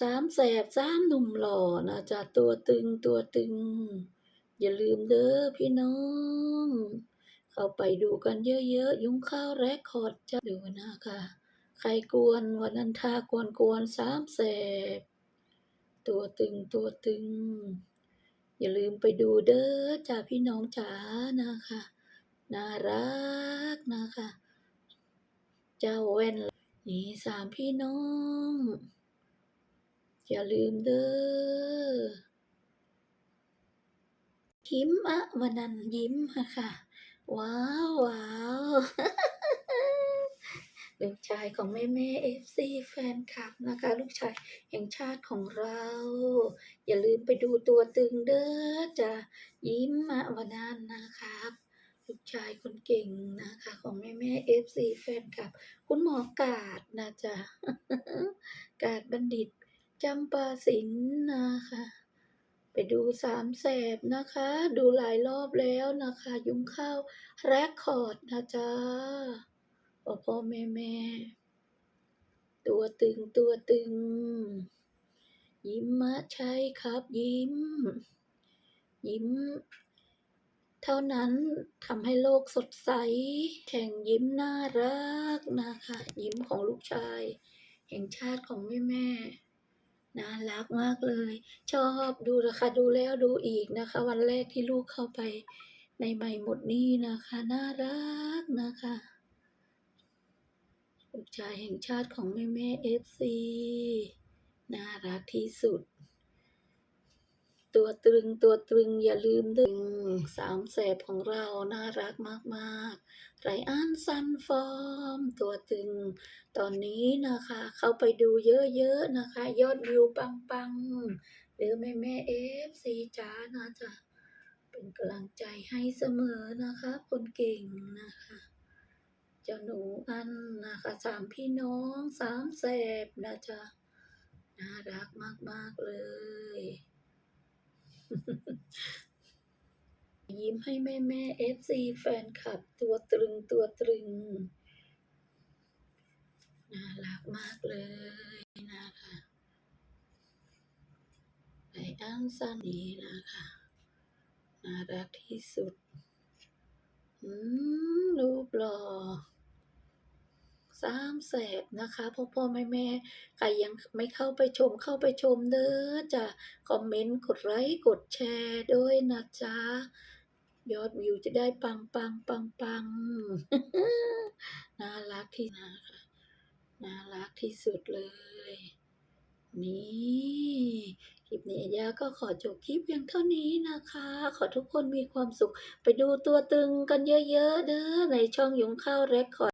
สามแสบสามหนุ่มหล่อนะจ๊ะตัวตึงตัวตึง อย่าลืมเด้อพี่น้อง เข้าไปดูกันเยอะๆ ยุ้งข้าวแรคคอร์ดจะดูนะคะ ใครกวนวันนันทากวนกวนสามแสบ ตัวตึงตัวตึง อย่าลืมไปดูเด้อจ้าพี่น้องจ๋านะคะ น่ารักนะคะ เจ้าแว่น นี่สามพี่น้อง อย่าลืมเด้อยิ้มอะวันนั้นยิ้มอะค่ะ ว้าวว้าวลูกชายของแม่แม่เอฟซีแฟนคลับนะคะ ลูกชายแห่งชาติของเรา อย่าลืมไปดูตัวตึงเด้อจะยิ้มอะวันนั้นนะครับลูก ชายคนเก่งนะคะ ของแม่แม่เอฟซีแฟนคลับ คุณหมอกาดนะจ๊ะกาดบัณฑิตจำปาสินนะคะ ไปดูสามแสบนะคะ ดูหลายรอบแล้วนะคะ ยุ้งข้าวแรคคอร์ดนะจ๊ะพ่อพ่อแม่แม่ตัวตึงตัวตึง ยิ้มมะใช่ครับยิ้ม ยิ้ม เท่านั้นทำให้โลกสดใส แข่งยิ้มน่ารักนะคะ ยิ้มของลูกชาย แห่งชาติของแม่แม่น่ารักมากเลย ชอบดูนะคะดูแล้วดูอีกนะคะ วันแรกที่ลูกเข้าไปในใหม่หมดนี่นะคะ น่ารักนะคะลูกชายแห่งชาติของแม่แม่เอฟซีน่ารักที่สุด ตัวตรึงตัวตรึงอย่าลืมดึงสามแสบของเราน่ารักมากๆไรอันซันฟอร์มตัวตึง ตอนนี้นะคะ เข้าไปดูเยอะๆนะคะ ยอดวิวปังๆ หรือแม่แม่เอฟซีจ้านะจ๊ะเป็นกำลังใจให้เสมอนะคะ คนเก่งนะคะเจ้าหนูอันนะคะสามพี่น้องสามแสบนะจ๊ะน่ารักมากๆเลย ยิ้มให้แม่แม่เอฟซีแฟนคลับตัวตรึงตัวตรึง น่ารักมากเลยนะคะไออันซันนี้นะคะ น่ารักที่สุด อืมรูปหล่อ สามแสบนะคะพ่อพ่อแม่แม่ใครยังไม่เข้าไปชมเข้าไปชมเด้อจะคอมเมนต์กดไลค์กดแชร์ด้วยนะจ๊ะยอดวิวจะได้ปังปังปังปังน่ารักที่นะคะน่ารักที่สุดเลย นี่คลิปนี้ยาก็ขอจบคลิปเพียงเท่านี้นะคะ ขอทุกคนมีความสุข ไปดูตัวตึงกันเยอะๆเด้อในช่องยุงข้าวแรคคอร์ด